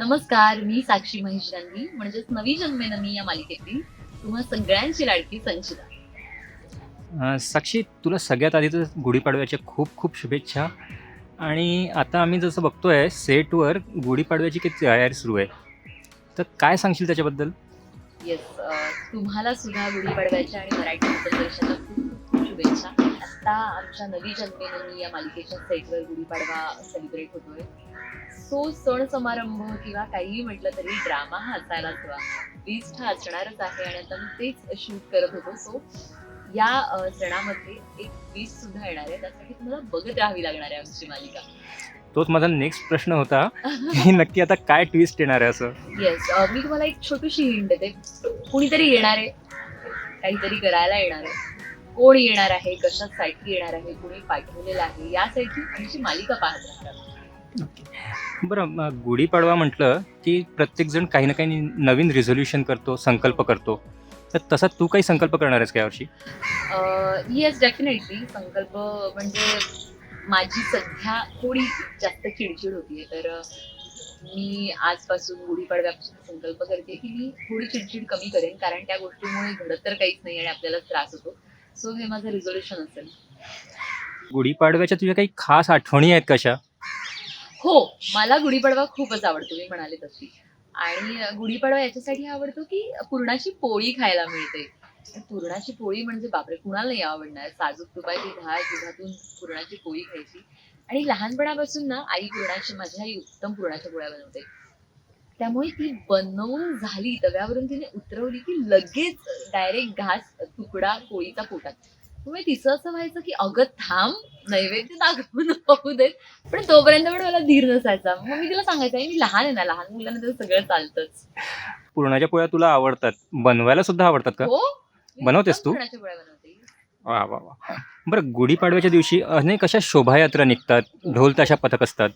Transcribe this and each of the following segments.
नमस्कार मी साक्षी महेश गांधी म्हणजेच नवी जन्मेन मी या मालिकेतील तुम्हा सगळ्यांची लाडकी संचिता. साक्षी तुला सगळ्यात आधी तर गुढीपाडव्याच्या खूप खूप शुभेच्छा. आणि आता आम्ही जसं बघतोय सेटवर गुढीपाडव्याची किती तयारी सुरू आहे. तर काय सांगशील त्याच्याबद्दल? येस तुम्हाला सुद्धा गुढीपाडव्याच्या आणि मराठी खूप शुभेच्छा. आता आमच्या नवी जन्मेन मी या मालिकेच्या सेटवर गुढीपाडवा सेलिब्रेट होतोय. सो सण समारंभ किंवा काहीही म्हटलं तरी ड्रामा हा असायलाच हवा. ट्विस्ट हा असणारच आहे आणि आता मी तेच शूट करत होतो. सो या सणामध्ये एक ट्विस्ट सुद्धा येणार आहे. त्यासाठी तुम्हाला बघत राहावी लागणार आहे आमची मालिका. तोच माझा नेक्स्ट प्रश्न होता की नक्की आता काय ट्विस्ट येणार आहे असं? येस मी तुम्हाला एक छोटीशी हिंट देते. कुणीतरी येणार आहे. काहीतरी करायला येणार आहे. कोण येणार आहे कशासाठी येणार आहे कोणी पाठवलेलं आहे यासाठी आमची मालिका पाहत राहतात. बरं गुढीपाडवा म्हटलं की प्रत्येकजण काही ना काही नवीन रिझोल्युशन करतो संकल्प करतो. तर तसा तू काही संकल्प करणार आहेस का यावर्षी येस डेफिनेटली संकल्प म्हणजे माझी सध्या थोडी जास्त चिडचिड होतीये तर मी आजपासून गुढीपाडव्यापासून संकल्प करते की मी थोडी चिडचिड कमी करेन कारण त्या गोष्टीमुळे घडत तर काहीच नाही आणि आपल्याला त्रास होतो. सो हे माझं रिझोल्युशन असेल. गुढीपाडव्याच्या तुझ्या काही खास आठवणी आहेत कशा? हो मला गुढीपाडवा खूपच आवडतो मी म्हणाले तशी. आणि गुढीपाडवा याच्यासाठी आवडतो की पुरणाची पोळी खायला मिळते. पुरणाची पोळी म्हणजे बापरे कुणाला नाही आवडणार. साजूक तुपाची धार दुधातून पुरणाची पोळी खायची. आणि लहानपणापासून ना आई पुरणाची माझी आई उत्तम पुरणाच्या पोळ्या बनवते. त्यामुळे ती बनवून झाली. तव्यावरून तिने उतरवली की लगेच डायरेक्ट घास तुकडा पोळीचा पोटात. त्यामुळे तिचं असं व्हायचं की अगं थांब नैवेद्य दाखवून पाहू देत. पण तोपर्यंत पण मला धीर नसायचा. मग मी तिला सांगायचं "आई, मी लहान आहे ना लहान मुलांना तर सगळं चालतंच. पुरणाच्या पोळ्या तुला आवडतात? बनवायला सुद्धा आवडतात का? हो. बनवतेस तू? पुरणाच्या पोळ्या बनवते. वा वा वा. बरं गुढीपाडव्याच्या दिवशी अनेक अशा शोभायात्रा निघतात ढोल ताशा पथक असतात.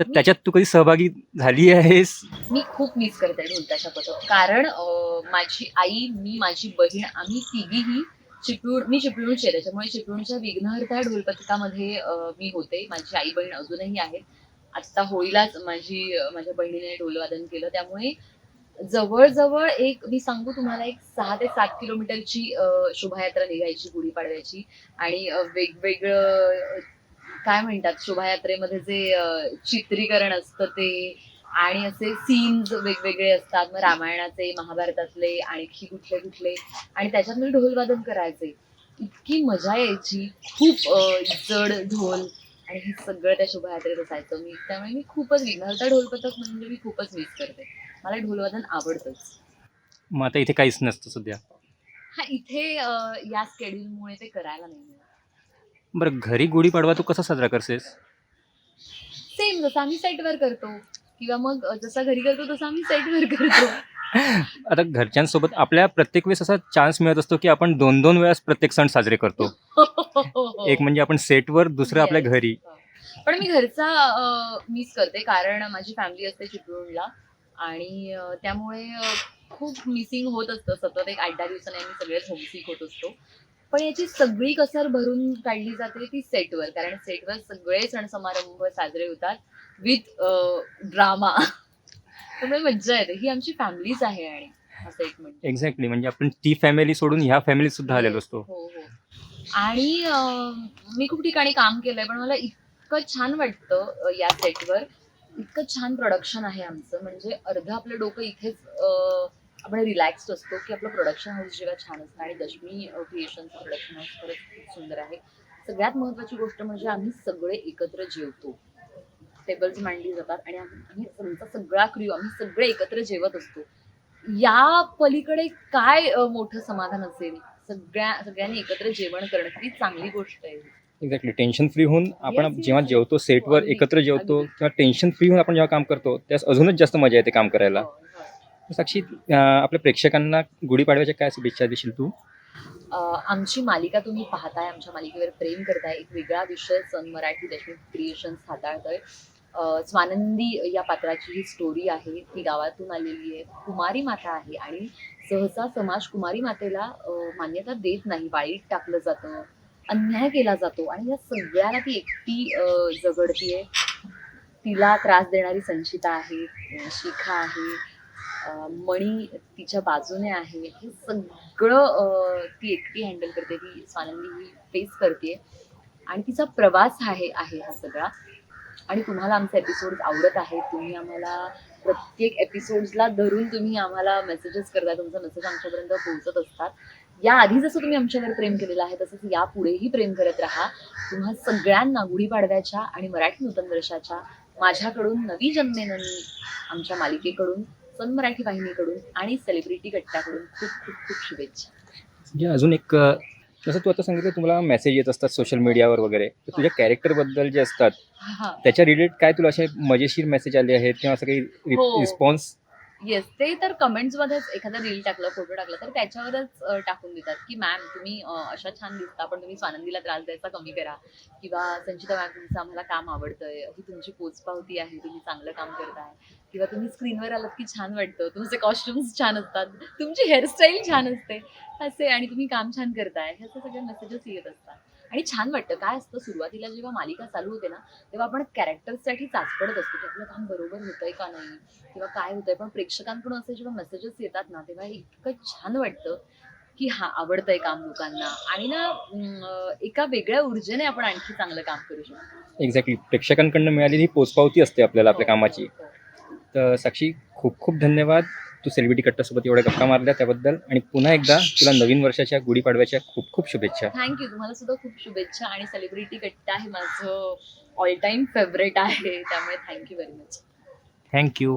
तर त्याच्यात तू कधी सहभागी झाली आहेस? मी खूप मिस करते ढोलताशा पथक कारण अं, माझी आई मी माझी बहीण आम्ही तिघीही चिपळूण मी चिपळूणची आहे. त्याच्यामुळे चिपळूणच्या विघ्नहर्ता ढोल पथकामध्ये अं, मी होते. माझी आई बहीण अजूनही आहेत आत्ता होळीलाच माझी अं, माझ्या बहिणीने ढोलवादन केलं. त्यामुळे जवळजवळ एक मी सांगू तुम्हाला एक सहा ते सात किलोमीटरची अं, शोभायात्रा निघायची गुढीपाडव्याची. आणि अं, वेगवेगळं काय म्हणतात शोभायात्रेमध्ये जे चित्रीकरण असतं ते आणि असे सीन्स वेगवेगळे असतात. मग रामायणाचे महाभारतातले आणखी कुठले कुठले. आणि त्याच्यात मी ढोलवादन करायचे. इतकी मजा यायची. खूप जड ढोल आणि हे सगळं त्या शोभायात्रेत असायचं. मी त्यामुळे मी खूपच विघ्नहर्ता ढोल पथक म्हणजे मी खूपच मिस करते. मला ढोलवादन आवडतंच. मग आता इथे काहीच नसतं सध्या. हा इथे या स्केड्यूलमुळे ते करायला नाही मिळत. बरं घरी गुढीपाडवा तू कसा साजरा करतेस? सेम जसं आम्ही सेटवर करतो. किंवा मग जसा घरी करतो तसं आम्ही सेटवर करतो. आता घरच्यांसोबत आपल्या प्रत्येक वेळेस असा चान्स मिळत असतो की आपण दोन दोन वेळास प्रत्येक सण साजरे करतो. एक म्हणजे आपण सेटवर दुसरं आपल्या Yes. घरी. पण मी घरचा मिस करते कारण माझी फॅमिली असते चिपळूणला. आणि अं, त्यामुळे अं, खूप मिसिंग होत असतं. सतत एक आठ दहा दिवसांनी आम्ही सगळेच होमसिक होत असतो. पण याची सगळी कसर भरून काढली जाते ती सेटवर. कारण सेटवर सगळे सण समारंभ साजरे होतात विथ ड्रामा त्यामुळे मज्जा येते. ही आमची फॅमिलीच आहे आणि असं एक म्हणजे. एक्झॅक्टली म्हणजे आपण ती फॅमिली सोडून ह्या फॅमिलीत सुद्धा आलेलो असतो. हो हो. आणि अं, मी खूप ठिकाणी काम केलंय पण मला इतकं छान वाटतं अं, या सेटवर. इतकं छान प्रोडक्शन आहे आमचं. म्हणजे अर्ध आपलं डोकं इथेच अं, आपण रिलॅक्स्ड असतो की आपलं प्रोडक्शन हाऊस जेव्हा छान असतं आणि दशमी क्रिएशनचं प्रोडक्शन हाऊस खरंच खूप सुंदर आहे. सगळ्यात महत्त्वाची गोष्ट म्हणजे आम्ही सगळे एकत्र जेवतो. टेबल्स मांडली जातात आणि आम्ही आमचा सगळा क्रिओ आम्ही सगळे एकत्र जेवत असतो. या पलीकडे काय मोठं समाधान असेल? सगळ्या सगळ्यांनी एकत्र जेवण करणं किती चांगली गोष्ट आहे. एक्झॅक्टली टेन्शन फ्री होऊन आपण जेव्हा. जेवतो सेटवर एकत्र जेवतो. किंवा टेन्शन फ्री होऊन आपण जेव्हा काम करतो त्यास अजूनच जास्त मजा येते काम करायला. हो, हो. साक्षी अं, आपल्या प्रेक्षकांना गुढीपाडव्याच्या काय शुभेच्छा देशील तू? आमची मालिका तुम्ही पाहताय आमच्या मालिकेवर प्रेम करताय. एक वेगळा विषय सन मराठी देशमुख क्रिएशन्स हाताळतोय. अं, स्वानंदी या पात्राची ही स्टोरी आहे ती गावातून आलेली आहे. कुमारी माता आहे आणि सहसा समाज कुमारी मातेला मान्यता देत नाही. वाईट टाकलं जातं अन्याय केला जातो आणि या सगळ्याला ती एकटी अं, आहे तिला त्रास देणारी संचिता आहे शिखा आहे. मणी तिच्या बाजूने आहे. हे सगळं ती एकटी हँडल करते. ती स्वानंदी ही फेस करते आणि तिचा प्रवास आहे आहे हा सगळा. आणि तुम्हाला आमचे एपिसोड्स आवडत आहेत. तुम्ही आम्हाला प्रत्येक एपिसोड्सला धरून तुम्ही आम्हाला मेसेजेस करता. तुमचा मेसेज आमच्यापर्यंत पोहोचत असतात. या आधी जसं तुम्ही आमच्यावर प्रेम केलेलं आहे तसंच यापुढेही प्रेम करत राहा. तुम्हा सगळ्यांना गुढीपाडव्याच्या आणि मराठी नूतन वर्षाच्या माझ्याकडून नवी जन्मेननी आमच्या मालिकेकडून सन मराठी वाहिनीकडून आणि सेलिब्रिटी गट्ट्याकडून खूप खूप खूप शुभेच्छा. म्हणजे अजून एक अ, जसं तू आता सांगितलं तुम्हाला मेसेज येत असतात सोशल मीडियावर वगैरे. तर तुझ्या कॅरेक्टरबद्दल जे असतात हा. त्याच्या रिलेटेड काय तुला असे मजेशीर मेसेज आले आहेत किंवा असं काही हो. रिस्पॉन्स येस ते तर कमेंट्समध्येच एखादा रील टाकलं फोटो टाकला तर त्याच्यावरच अ, टाकून देतात की मॅम तुम्ही अ, अशा छान दिसता पण तुम्ही स्वानंदीला त्रास द्यायचा कमी करा किंवा संचिता मॅम तुमचं आम्हाला काम आवडतंय ही तुमची पोचपावती आहे तुम्ही चांगलं काम करताय. किंवा तुम्ही स्क्रीनवर आलात की छान वाटतं तुमचे कॉस्ट्युम्स छान असतात तुमची हेअरस्टाईल छान असते असे आणि तुम्ही काम छान करताय ह्याचे सगळे मेसेजेस येत असतात. आणि छान वाटतं काय असतं सुरुवातीला जेव्हा मालिका चालू होते ना तेव्हा आपण कॅरेक्टर्ससाठी चाचपडत असतो की आपलं काम बरोबर होतंय का नाही किंवा काय होतंय पण प्रेक्षकांकडून असे जेव्हा मेसेजेस येतात ना तेव्हा इतकं छान वाटतं की हा आवडतंय काम लोकांना. आणि ना एका वेगळ्या ऊर्जेने आपण आणखी चांगलं काम करू शकतो. एक्झॅक्टली प्रेक्षकांकडनं मिळालेली ही पोचपावती असते आपल्याला आपल्या कामाची. हो. तर साक्षी खूप खूप धन्यवाद. तू सेलिब्रिटी कट्टासोबत एवढ्या गप्पा मारल्या त्याबद्दल. आणि पुन्हा एकदा तुला नवीन वर्षाच्या गुढीपाडव्याच्या खूप खूप शुभेच्छा. थँक्यू तुम्हाला सुद्धा खूप शुभेच्छा आणि सेलिब्रिटी कट्टा हे माझं ऑल टाइम फेवरेट आहे. त्यामुळे थँक्यू व्हेरी मच थँक्यू